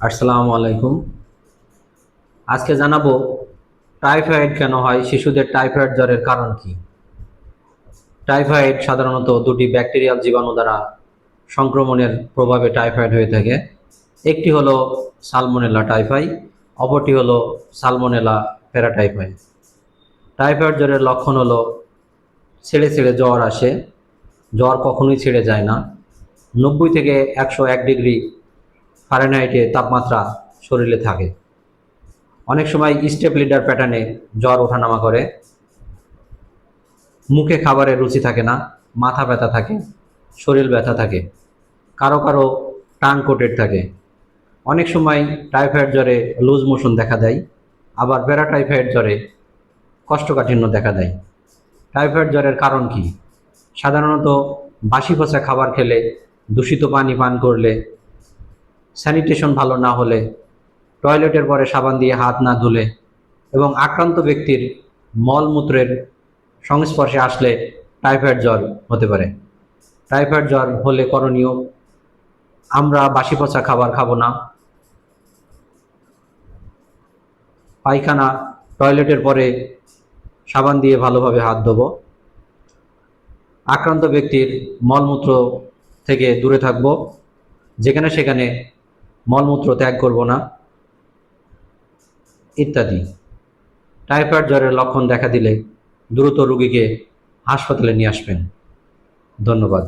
আসসালামু আলাইকুম। আজকে জানাব, টাইফয়েড কেন হয়, শিশুদের টাইফয়েড জ্বরের কারণ কি? টাইফয়েড সাধারণত দুটি ব্যাকটেরিয়াল জীবাণু দ্বারা সংক্রমণের প্রভাবে টাইফয়েড হয়ে থাকে। একটি হলো সালমোনেলা টাইফাই অপরটি হলো সালমোনেলা প্যারাটাইফাই টাইফয়েড জ্বরের লক্ষণ হলো ছেড়ে ছেড়ে জ্বর আসে, জ্বর কখনোই ছেড়ে যায় না। নব্বই থেকে একশো এক ডিগ্রি ফারেনহাইটে তাপমাত্রা শরীরে থাকে। অনেক সময় স্টেপ লিডার প্যাটার্নে জ্বর ওঠানামা করে। মুখে খাবারের রুচি থাকে না, মাথা ব্যথা থাকে, শরীর ব্যথা থাকে, কারও কারও টান কোটেড থাকে। অনেক সময় টাইফয়েড জ্বরে লুজ মোশন দেখা দেয়, আবার প্যারাটাইফয়েড জ্বরে কষ্টকাঠিন্য দেখা দেয়। টাইফয়েড জ্বরের কারণ কি? সাধারণত বাসি পচা খাবার খেলে, দূষিত পানি পান করলে স্যানিটেশন ভালো না হলে, টয়লেটের পরে সাবান দিয়ে হাত না ধুলে এবং আক্রান্ত ব্যক্তির মলমূত্রের সংস্পর্শে আসলে টাইফয়েড জ্বর হতে পারে। টাইফয়েড জ্বর হলে করণীয়, আমরা বাসি পচা খাবার খাব না। পায়খানা, টয়লেটের পরে সাবান দিয়ে ভালোভাবে হাত ধোবো। আক্রান্ত ব্যক্তির মলমূত্র থেকে দূরে থাকব। যেখানে সেখানে মলমূত্র ত্যাগ করব না, ইত্যাদি। টাইফয়েড জ্বরের লক্ষণ দেখা দিলে দ্রুত রোগীকে হাসপাতালে নিয়ে আসবেন। ধন্যবাদ।